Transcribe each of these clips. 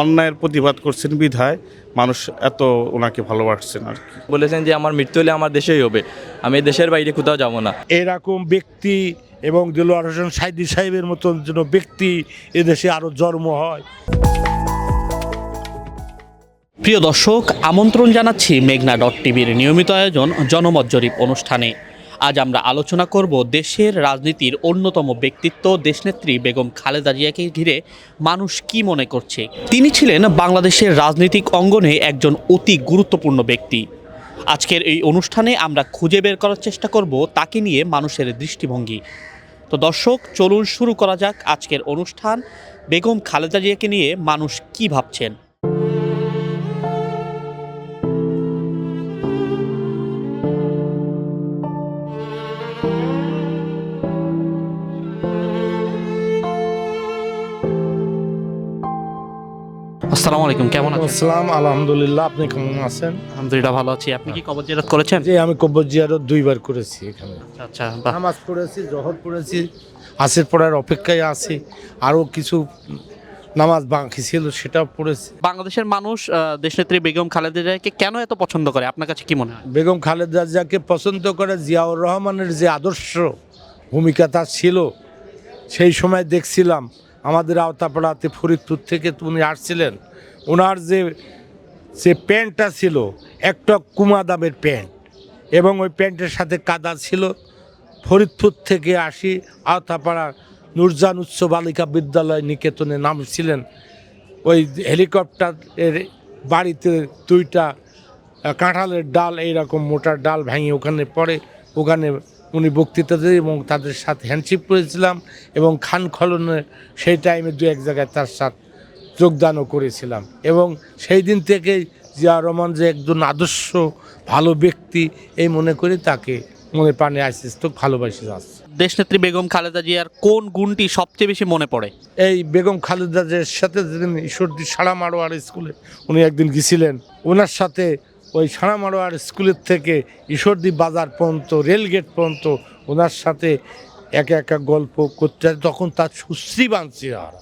অন্যায়ের প্রতিবাদ করছেন বিধায় মানুষ এত ওনাকে ভালোবাসছেন আর কি। বলেছেন যে আমার মৃত্যু হলে আমার দেশেই হবে। আমি দেশের বাইরে কোথাও যাব না। এরকম ব্যক্তি এবং দিলোয়ার হোসেন সাইদি সাহেবের মতন যেন ব্যক্তি এদেশে আরও জন্ম হয়। প্রিয় দর্শক আমন্ত্রণ জানাচ্ছি মেঘনা ডট টিভির নিয়মিত আয়োজন জনমত জরিপ অনুষ্ঠানে। আজ আমরা আলোচনা করব দেশের রাজনীতির অন্যতম ব্যক্তিত্ব, দেশনেত্রী বেগম খালেদা জিয়াকে ঘিরে মানুষ কি মনে করছে? তিনি ছিলেন বাংলাদেশের রাজনৈতিক অঙ্গনে একজন অতি গুরুত্বপূর্ণ ব্যক্তি। আজকের এই অনুষ্ঠানে আমরা খুঁজে বের করার চেষ্টা করব তাকে নিয়ে মানুষের দৃষ্টিভঙ্গি। তো দর্শক, চলুন শুরু করা যাক আজকের অনুষ্ঠান। বেগম খালেদা জিয়াকে নিয়ে মানুষ কি ভাবছেন? আসসালামু আলাইকুম কেমন আছেন? আসসালাম আলহামদুলিল্লাহ আপনি কেমন আছেন? আলহামদুলিল্লাহ ভালো আছি। আপনি কি কবর জিয়ারত করেছেন? যে আমি কব্বর জিয়ারত দুইবার করেছি এখানে। আচ্ছা। নামাজ পড়েছি জহর পড়েছি আসের পড়ার অপেক্ষায় আছি। আরও কিছু নামাজ বাকি ছিল সেটাও পড়েছি। বাংলাদেশের মানুষ দেশনেত্রী বেগম খালেদা জিয়াকে কেন এত পছন্দ করে? আপনার কাছে কি মনে হয়? বেগম খালেদা জিয়াকে পছন্দ করে জিয়াউর রহমানের যে আদর্শ ভূমিকা তার ছিল সেই সময় দেখছিলাম আমাদের আওতাপাড়াতে ফরিদপুর থেকে উনি আসছিলেন। ওনার যে যে প্যান্টটা ছিল, একটা কুমা দামের প্যান্ট এবং ওই প্যান্টের সাথে কাদা ছিল। ফরিদপুর থেকে আসি, আওতাপাড়া নুরজান উচ্চ বালিকা বিদ্যালয় নিকেতনে নামছিলেন। ওই হেলিকপ্টারের বাড়িতে দুইটা কাঁঠালের ডাল, এইরকম মোটা ডাল ভেঙে ওখানে পড়ে। ওখানে উনি বক্তৃতা দেন এবং তাদের সাথে হ্যান্ডশিপ করেছিলাম এবং খান খলনে সেই টাইমে দু এক জায়গায় তার সাথে যোগদানও করেছিলাম। এবং সেই দিন থেকেই জিয়া রহমান যে একজন আদর্শ ভালো ব্যক্তি এই মনে করে তাকে মনে প্রাণে আসিস তো ভালোবাসি যাচ্ছে দেশনেত্রী বেগম খালেদা জিয়ার কোন গুণটি সবচেয়ে বেশি মনে পড়ে? এই বেগম খালেদা যে সাথে যেদিন ঈশ্বরদী সাড়া মারোয়ার স্কুলে উনি একদিন গেছিলেন ওনার সাথে ওই সাড়া মারোয়ার স্কুলের থেকে ঈশ্বরদী বাজার পর্যন্ত, রেলগেট পর্যন্ত ওনার সাথে একা একা গল্প করতে তখন তার সুশ্রী বাঁধছে আর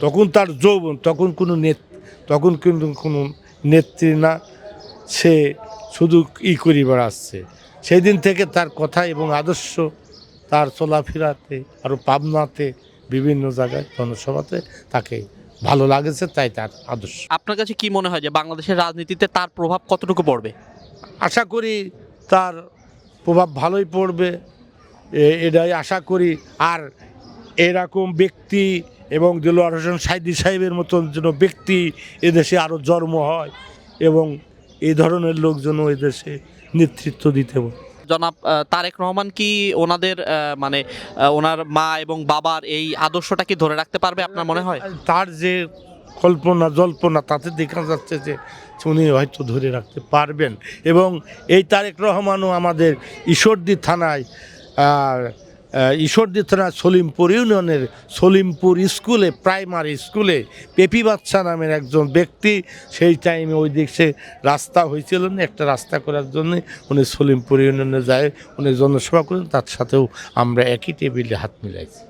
তখন তার যৌবন, তখন কোনো নেত, তখন কিন্তু কোনো নেত্রী না, সে শুধু ই করি বেড়াচ্ছে সেই দিন থেকে তার কথা এবং আদর্শ, তার চলাফেরাতে আরও পাবনাতে বিভিন্ন জায়গায় জনসভাতে তাকে ভালো লাগেছে তাই তার আদর্শ। আপনার কাছে কি মনে হয় যে বাংলাদেশের রাজনীতিতে তার প্রভাব কতটুকু পড়বে? আশা করি তার প্রভাব ভালোই পড়বে এটাই আশা করি। আর এরকম ব্যক্তি এবং দিলোয়ার হোসেন সাইদি সাহেবের মতন যেন ব্যক্তি এদেশে আরও জন্ম হয় এবং এই ধরনের লোকজন এদেশে নেতৃত্ব দিতে পারে। জনাব তারেক রহমান কি ওনাদের মানে ওনার মা এবং বাবার এই আদর্শটা কি ধরে রাখতে পারবে আপনার মনে হয়? তার যে কল্পনা, জল্পনা তাতে দেখা যাচ্ছে যে উনি হয়তো ধরে রাখতে পারবেন। এবং এই তারেক রহমানও আমাদের ঈশ্বরদী থানায় ঈশ্বরদী থানার সলিমপুর ইউনিয়নের সলিমপুর স্কুলে প্রাইমারি স্কুলে পেপি বাচ্চা নামের একজন ব্যক্তি সেই টাইমে ওই দিক সে রাস্তা হয়েছিল না একটা রাস্তা করার জন্য উনি সলিমপুর ইউনিয়নে যায় উনি জনসভা করেন তার সাথেও আমরা একই টেবিলে হাত মিলাইছি।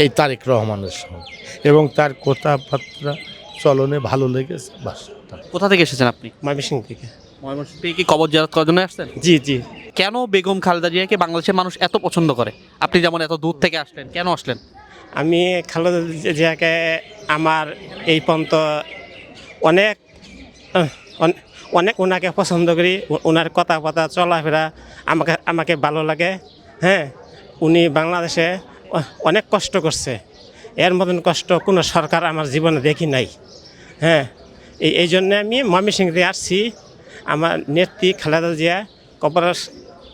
এই তারেক রহমানের সঙ্গে। এবং তার কথাবার্তা চলনে ভালো লেগেছে বাস। কোথা থেকে এসেছেন আপনি? ময়মনসিং থেকে। ময়মনসিংহ। থেকে কি কবর জিয়ারত করার জন্য আসছেন? জি জি। কেন বেগম খালেদা জিয়াকে বাংলাদেশের মানুষ এত পছন্দ করে? আপনি যেমন এত দূর থেকে আসলেন কেন আসলেন? আমি খালেদা জিয়াকে আমার এই পর্যন্ত অনেক অনেক ওনাকে পছন্দ করি। ওনার কথা কথা চলাফেরা আমাকে আমাকে ভালো লাগে। হ্যাঁ উনি বাংলাদেশে অনেক কষ্ট করছে। এর মতন কষ্ট কোনো সরকার আমার জীবনে দেখি নাই। হ্যাঁ এই এই জন্যে আমি ময়মনসিংহতে আসছি। আমার নেত্রী খালেদা জিয়া কবর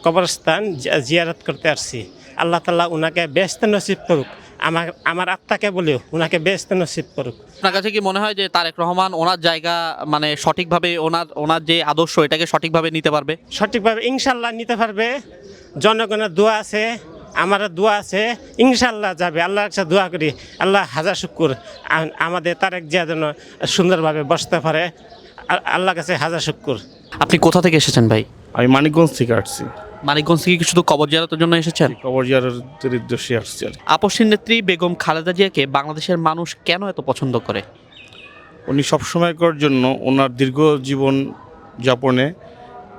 কবরস্থান জিয়ারত করতে আসছি। আল্লাহ তাল্লাহ ওনাকে ব্যস্ত নসিব করুক। আমার আমার আত্মাকে বলেও ওনাকে ব্যস্ত নসিব করুক। আপনার কাছে কি মনে হয় যে তারেক রহমান ওনার জায়গা মানে সঠিকভাবে ওনার ওনার যে আদর্শ এটাকে সঠিকভাবে নিতে পারবে? সঠিকভাবে ইনশাল্লাহ নিতে পারবে। জনগণের দোয়া আছে আমার দোয়া আছে ইনশাল্লাহ যাবে। আল্লাহর কাছে দোয়া করি। আল্লাহ হাজার শুকুর। আমাদের তারেক জিয়া যেন সুন্দরভাবে বসতে পারে। আ- আল্লাহর কাছে হাজার শুকুর। আপনি কোথা থেকে এসেছেন ভাই? আমি মানিকগঞ্জ থেকে আসছি। মানিকগঞ্জ থেকে কি শুধু কবর জিয়ারতের জন্য এসেছেন? কবর জিয়ারতের উদ্দেশ্যে আসছি আর আপসের নেত্রী বেগম খালেদা জিয়াকে বাংলাদেশের মানুষ কেন এত পছন্দ করে? উনি সবসময়কার জন্য ওনার দীর্ঘ জীবন যাপনে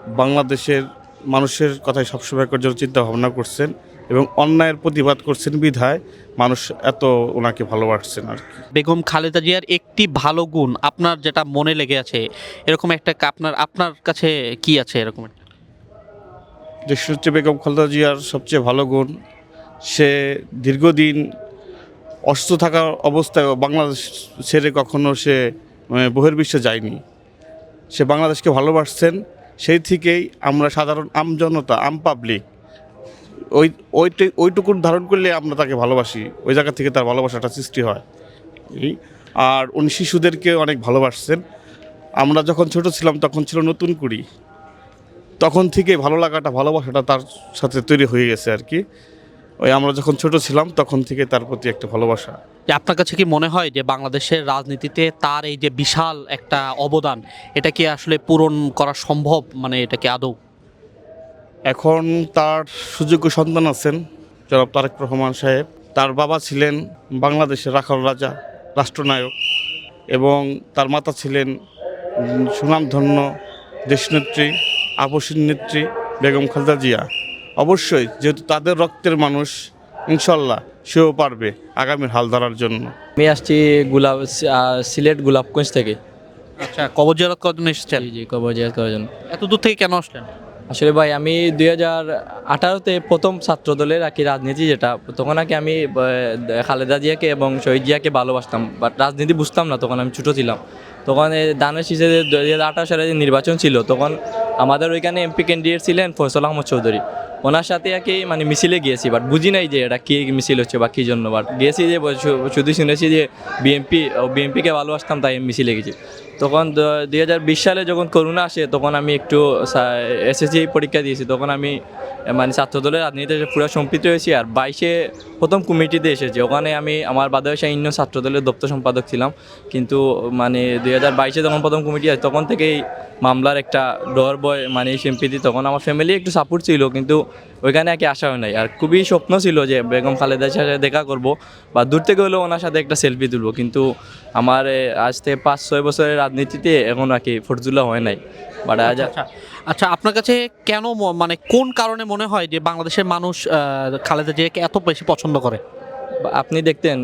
বাংলাদেশের মানুষের কথাই সবসময়কার জন্য চিন্তা ভাবনা করছেন। এবং অন্যায়ের প্রতিবাদ করছেন বিধায় মানুষ এত ওনাকে ভালোবাসছেন আর কি বেগম খালেদা জিয়ার একটি ভালো গুণ আপনার যেটা মনে লেগে আছে এরকম একটা আপনার আপনার কাছে কি আছে এরকম একটা? দেশনেত্রী বেগম খালেদা জিয়ার সবচেয়ে ভালো গুণ সে দীর্ঘদিন অসুস্থ থাকার অবস্থায় বাংলাদেশ ছেড়ে কখনো সে মানে, বহির্বিশ্বে যায়নি সে বাংলাদেশকে ভালোবাসছেন সেই থেকেই আমরা সাধারণ আমজনতা আম পাবলিক ওই, ওইটি, ওইটুকুন ধারণ করলে আমরা তাকে ভালোবাসি। ওই জায়গা থেকে তার ভালোবাসাটা সৃষ্টি হয়। আর উনি শিশুদেরকে অনেক ভালোবাসছেন। আমরা যখন ছোট ছিলাম তখন ছিল নতুন কুড়ি। তখন থেকে ভালো লাগাটা, ভালোবাসাটা তার সাথে তৈরি হয়ে গেছে আর কি। ওই আমরা যখন ছোট ছিলাম তখন থেকে তার প্রতি একটা ভালোবাসা। আপনার কাছে কি মনে হয় যে বাংলাদেশের রাজনীতিতে তার এই যে বিশাল একটা অবদান, এটা কি আসলে পূরণ করা সম্ভব? মানে এটা কি আদৌ? এখন তার সুযোগ্য সন্তান আছেন জনাব তারেক রহমান সাহেব। তার বাবা ছিলেন বাংলাদেশের রাখাল রাজা রাষ্ট্রনায়ক এবং তার মাতা ছিলেন সুনামধন্য দেশনেত্রী আপসীন নেত্রী বেগম খালেদা জিয়া। অবশ্যই যেহেতু তাদের রক্তের মানুষ ইনশাল্লাহ সেও পারবে আগামীর হাল ধরার জন্য। আমি আসছি গোলাপ আহ, সিলেট গোলাপগঞ্জ থেকে। আচ্ছা কবর জিয়ারত কদিন এসেছেন? জি জি কবর করার জন্য এত দূর থেকে কেন আসলেন? আসলে ভাই, আমি দুই হাজার আঠারোতে প্রথম ছাত্র দলের আর কি রাজনীতি যেটা, তখন আর কি আমি খালেদা জিয়াকে এবং শহীদ জিয়াকে ভালোবাসতাম বাট রাজনীতি বুঝতাম না, তখন আমি ছোটো ছিলাম। তখন দানের শীষে দুই হাজার আঠারো সালে যে নির্বাচন ছিল, তখন আমাদের ওইখানে এমপি ক্যান্ডিডেট ছিলেন ফয়সল আহমদ চৌধুরী। ওনার সাথে আর কি মানে মিছিলে গিয়েছি বাট বুঝি নাই যে এটা কী মিছিল হচ্ছে বা কী জন্য বাট গিয়েছি যে, শুধু শুনেছি যে বিএমপি বিএমপিকে ভালোবাসতাম, তাই মিছিলে গেছি। তখন দুই হাজার বিশ সালে যখন করোনা আসে, তখন আমি একটু এসএসসি পরীক্ষা দিয়েছি। তখন আমি মানে ছাত্রদলের রাজনীতিতে পুরো সম্পৃক্ত হয়েছি আর বাইশে প্রথম কমিটিতে এসেছি। ওখানে আমি আমার বাদবাসা ইন্ন ছাত্রদলের দপ্তর সম্পাদক ছিলাম। কিন্তু মানে দুই হাজার বাইশে যখন প্রথম কমিটি আছে তখন থেকেই মামলার একটা ডর বয় মানে সিম্পিতি তখন আমার ফ্যামিলি একটু সাপোর্ট ছিল। কিন্তু ওইখানে আর কি আসা হয় নাই। আর খুবই স্বপ্ন ছিল যে বেগম খালেদার সাথে দেখা করব বা দূর থেকে হলেও ওনার সাথে একটা সেলফি তুলব। কিন্তু আমার আজ থেকে পাঁচ, ছয় বছরের রাজনীতিতে এখন আর কি ফরজুল্লা হয় নাই। বাট আজ আচ্ছা আচ্ছা আপনার কাছে কেন মানে কোন কারণে মনে হয় যে বাংলাদেশের মানুষ খালেদা জিয়াকে এত বেশি পছন্দ করে? আপনি দেখতেন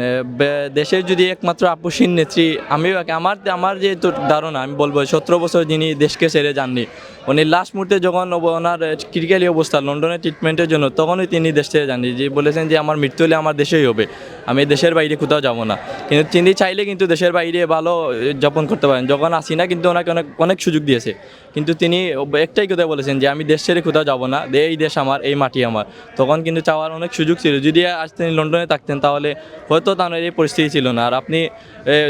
দেশের যদি একমাত্র আপুসীন নেত্রী একে- আমার আমার যে ধারণা, আমি বলব সতেরো বছর যিনি দেশকে ছেড়ে যাননি, উনি লাস্ট মুহূর্তে যখন ওনার ক্রিটিক্যালি অবস্থা লন্ডনে ট্রিটমেন্টের জন্য, তখনই তিনি দেশ ছেড়ে যাননি। যে বলেছেন যে আমার মৃত্যু হলে আমার দেশেই হবে, আমি দেশের বাইরে কোথাও যাব না। কিন্তু তিনি চাইলে কিন্তু দেশের বাইরে ভালো যাপন করতে পারেন। যখন আসি না কিন্তু ওনাকে অনেক অনেক সুযোগ দিয়েছে। কিন্তু তিনি একটাই কথা বলেছেন যে, আমি দেশ ছেড়ে কোথাও যাব না এই দেশ আমার, এই মাটি আমার। তখন কিন্তু চাওয়ার অনেক সুযোগ ছিল। যদি আজ তিনি লন্ডনে থাকতেন তাহলে হয়তো তার এই পরিস্থিতি ছিল না। আর আপনি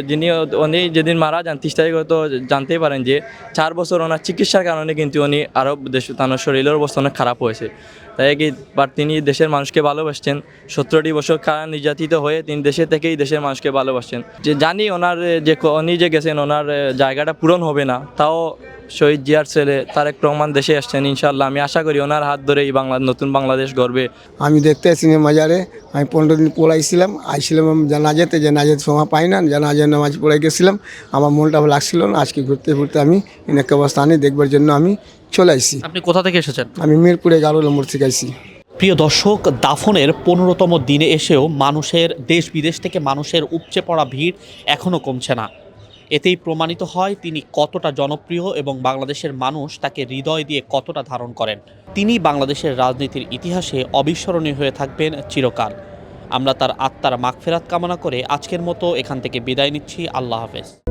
যিনি উনি যেদিন মারা যান, তিরিশ তারিখ হয়তো জানতেই পারেন যে চার বছর ওনার চিকিৎসার কারণে কিন্তু উনি আরও দেশ, তার শরীরের অবস্থা অনেক খারাপ হয়েছে। তাই কি বাট তিনি দেশের মানুষকে ভালোবাসছেন। সতেরোটি বছর কারা নির্যাতিত হয়ে তিনি দেশে থেকেই দেশের মানুষকে ভালোবাসছেন। যে জানি ওনার, যে উনি যে গেছেন, ওনার জায়গাটা পূরণ হবে না, তাও শহীদ জিয়ার ছেলে তার তারেক রহমান দেশে আসছেন ইনশাল্লাহ আমি আশা করি ওনার হাত ধরে এই বাংলা, নতুন বাংলাদেশ গর্বে আমি দেখতে আসিনি মাজারে, আমি পনেরো দিন পড়াইছিলাম আইছিলাম আমি জানাজাতে জানাজাতে সময় পাই না জানাজার নামাজ পড়ে গেছিলাম। আমার মনটা ভালো লাগছিল না। আজকে ঘুরতে ঘুরতে আমি এনেক অবস্থা আনি দেখবার জন্য আমি চলে আসছি আপনি কোথা থেকে এসেছেন? আমি মিরপুরে গারো নম্বর থেকে আইছি। প্রিয় দর্শক দাফনের পনেরোতম দিনে এসেও মানুষের দেশ বিদেশ থেকে মানুষের উপচে পড়া ভিড় এখনও কমছে না। এতেই প্রমাণিত হয় তিনি কতটা জনপ্রিয় এবং বাংলাদেশের মানুষ তাকে হৃদয় দিয়ে কতটা ধারণ করেন। তিনি বাংলাদেশের রাজনীতির ইতিহাসে অবিস্মরণীয় হয়ে থাকবেন চিরকাল। আমরা তার আত্মার মাগফেরাত কামনা করে আজকের মতো এখান থেকে বিদায় নিচ্ছি। আল্লাহ হাফেজ।